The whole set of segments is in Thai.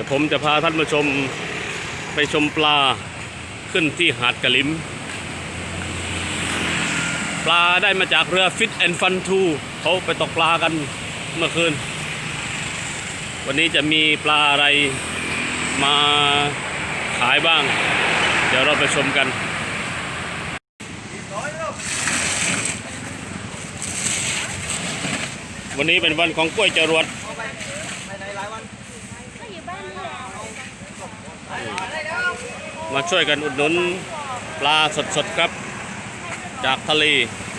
ดี๋ยวผมจะพาท่านมาชมไปชมปลาขึ้นที่หาดกะลิม ปลาได้มาจากเรือฟิตแอนฟันทูเขาไปตกปลากันเมื่อคืน วันนี้จะมีปลาอะไรมาขายบ้าง เดี๋ยวเราไปชมกันวันนี้เป็นวันของกล้วยจรวด มาช่วยกันอุดหนุนปลาสดๆครับ จากทะเล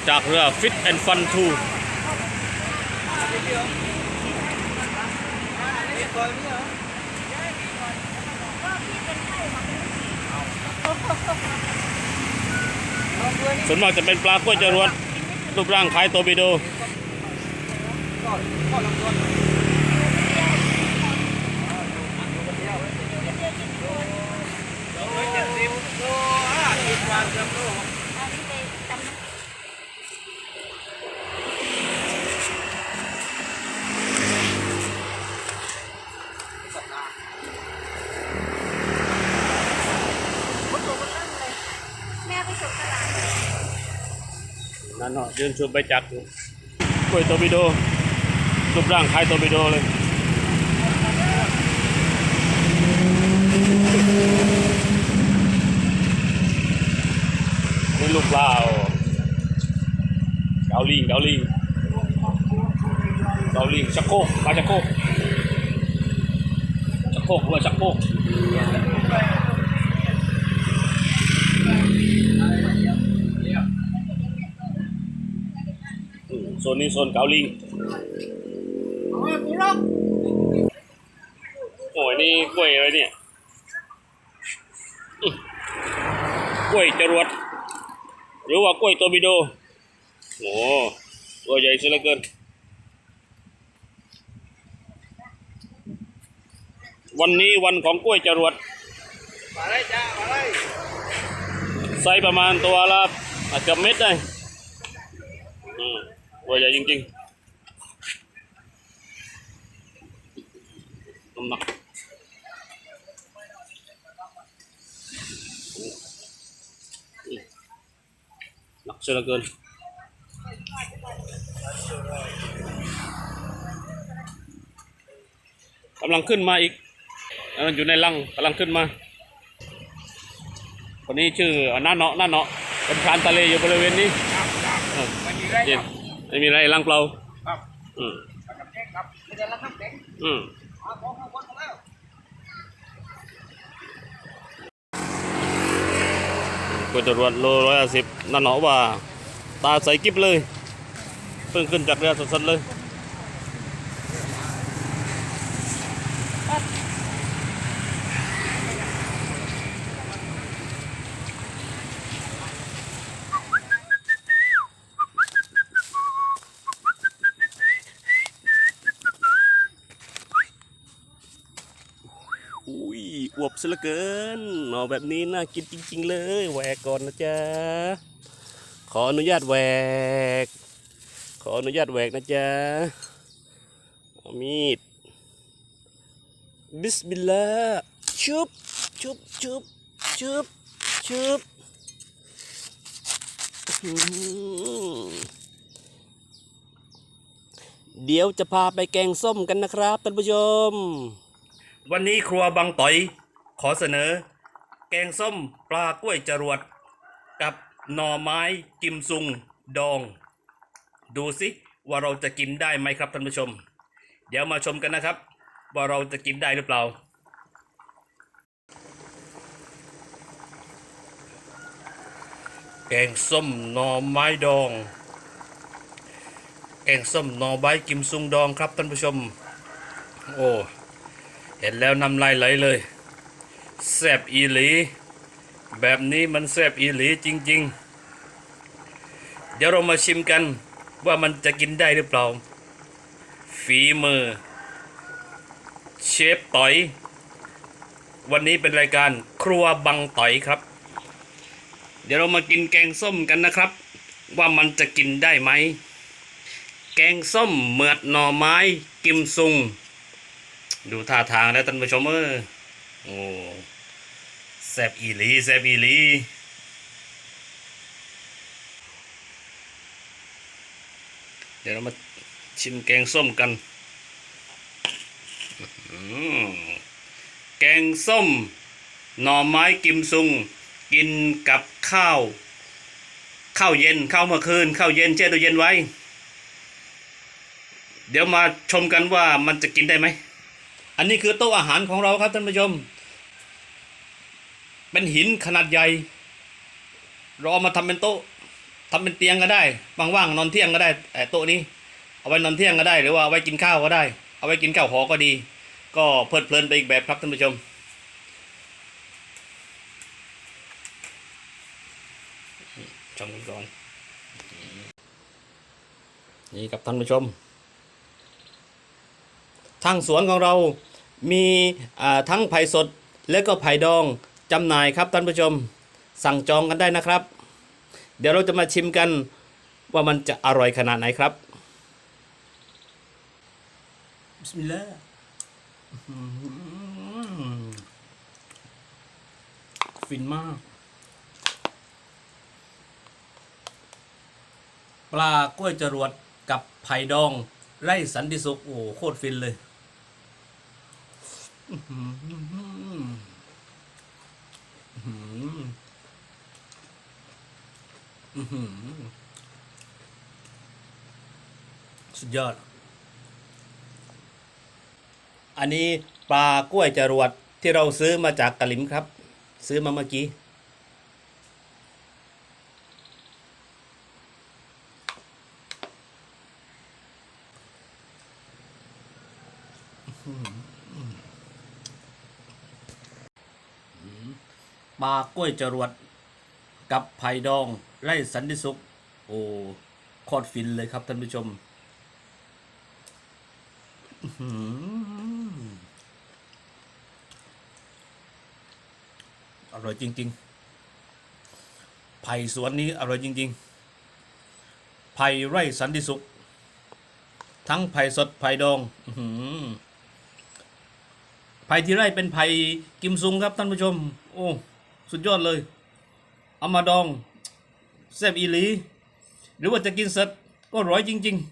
จากเรือฟิตแอนฟันทูส่วนมากจะเป็นปลากล้วยจรวดรูปร่างคล้ายโตบิโด แม่ไปส่งตลาด นั่นเนาะยืนชมไปจักอยู่กล้วยโตบิโดรูปร่างคล้ายโตบิโดเลยนี่ลูกปลาเอาเกาลิงเกาลิงเกาลิงชักโคกปลาชักโคกชักโคกหรือชักโคก โซนนี้โซนเกาลิงโอ้ยนี่กล้วยอะไรเนี่ยอื้อกล้วยจรวด หรือว่ากล้วยโตบิโดโอ้ตัวใหญ่ซะเหลือเกิน วันนี้วันของกล้วยจรวดมาเลยจ้ามาเลยไซส์ประมาณตัวละอาจจะเม็ดได้อืม ตัวใหญ่จริงๆน้ำหนักหนักเสียเหลือเกินกำลังขึ้นมาอีกกำลังอยู่ในรังกำลังขึ้นมา คนนี้ชื่อหน้าเนาะหน้าเนาะเป็นพรานทะเลอยู่บริเวณนี้ครับครับเออวันนี้ได้เย็คนรับ ไม่มีอะไรรังเปล่าครับ อืมน้ำแข็งครับไม่ได้รับน้ำแข็งอืมเอาของเข้าวัดมาแล้วก็จะรวดโลร้อยสิบหน้าเนาะว่า ตาใสกิ๊บเลย เพิ่งขึ้นจากเรือสดๆเลย อุ้ยอ วบซะเหลือเกินหน่อแบบนี้น่ากินจริง ๆ เลยแหวกก่อนนะจ๊ะขออนุญาตแหวก ขออนุญาตแหวกนะจ๊ะเอามีดบิสมิลลาห์ชุบชุบชุบชุบชุบเดี๋ยวจะพาไปแกงส้มกันนะครับท่านผู้ชม วันนี้ครัวบางต่อย ขอเสนอ แกงส้มปลากล้วยจรวด กับหน่อไม้กิมซุงดอง ดูสิว่าเราจะกินได้ไหมครับท่านผู้ชม เดี๋ยวมาชมกันนะครับ ว่าเราจะกินได้หรือเปล่าแกงส้มหน่อไม้ดอง แกงส้มหน่อไม้กิมซุงดองครับท่านผู้ชม โอ้ เห็นแล้วน้ำลายไหลเลย แซบอีหลี แบบนี้มันแซบอีหลีจริง ๆ เดี๋ยวเรามาชิมกันว่ามันจะกินได้หรือเปล่า ฝีมือ เชฟต่อย วันนี้เป็นรายการครัวบังต่อยครับ เดี๋ยวเรามากินแกงส้มกันนะครับ ว่ามันจะกินได้ไหม แกงส้มเหมือดหน่อไม้กิมซุง ดูท่าทางแล้วท่านผู้ชมเออ โอ้แซบอีลีแซบอีลีเดี๋ยวเรามาชิมแกงส้มกันอืมแกงส้ม หน่อไม้กิมซุง กินกับข้าว ข้าวเย็นข้าวเมื่อคืน ข้าวเย็นแช่ตู้เย็นไว้ เดี๋ยวมาชมกันว่ามันจะกินได้ไหม อันนี้คือโต๊ะอาหารของเราครับท่านผู้ชม เป็นหินขนาดใหญ่ เราเอามาทำเป็นโต๊ะทำเป็นเตียงก็ได้ว่างๆนอนเที่ยงก็ได้ไอ้โต๊ะนี้ เอาไว้นอนเที่ยงก็ได้ หรือว่าเอาไว้กินข้าวก็ได้ เอาไว้กินข้าวหอก็ดี ก็เพลิดเพลินไปอีกแบบครับท่านผู้ชมชมกันก่อนนี่ครับท่านผู้ชม ทางสวนของเรา มีทั้งไผ่สดและก็ไผ่ดองจำหน่ายครับท่านผู้ชมสั่งจองกันได้นะครับ เดี๋ยวเราจะมาชิมกันว่ามันจะอร่อยขนาดไหนครับบิสมิลลาห์ฟินมาก ปลากล้วยจรวดกับไผ่ดอง ไร่สันติสุขโอ้โคตรฟินเลยอื้อหืออื้อหืออื้อหือ สุดยอด อันนี้ปลากล้วยจรวดที่เราซื้อมาจากกะหลิมครับ ซื้อมาเมื่อกี้ ปลากล้วยจรวด กับไผ่ดองไร่สันติสุข โอ้คตรฟินเลยครับท่านผู้ชมอื้อหืออร่อยจริง ๆ ไผ่สวนนี้อร่อยจริง ๆ ไผ่ไร่สันติสุข ทั้งไผ่สดไผ่ดองไผ่ที่ไร่เป็นไผ่กิมซุงครับท่านผู้ชม โอ้ สุดยอดเลย เอามาดองแซ่บอีหลี หรือว่าจะกินสดก็อร่อยจริง ๆ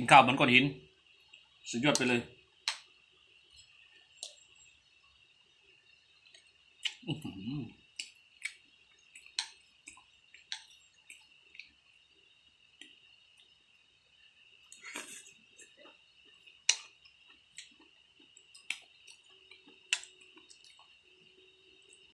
กินข้าวเหมันก้อนหิน สุดยอดไปเลยอื้อหือ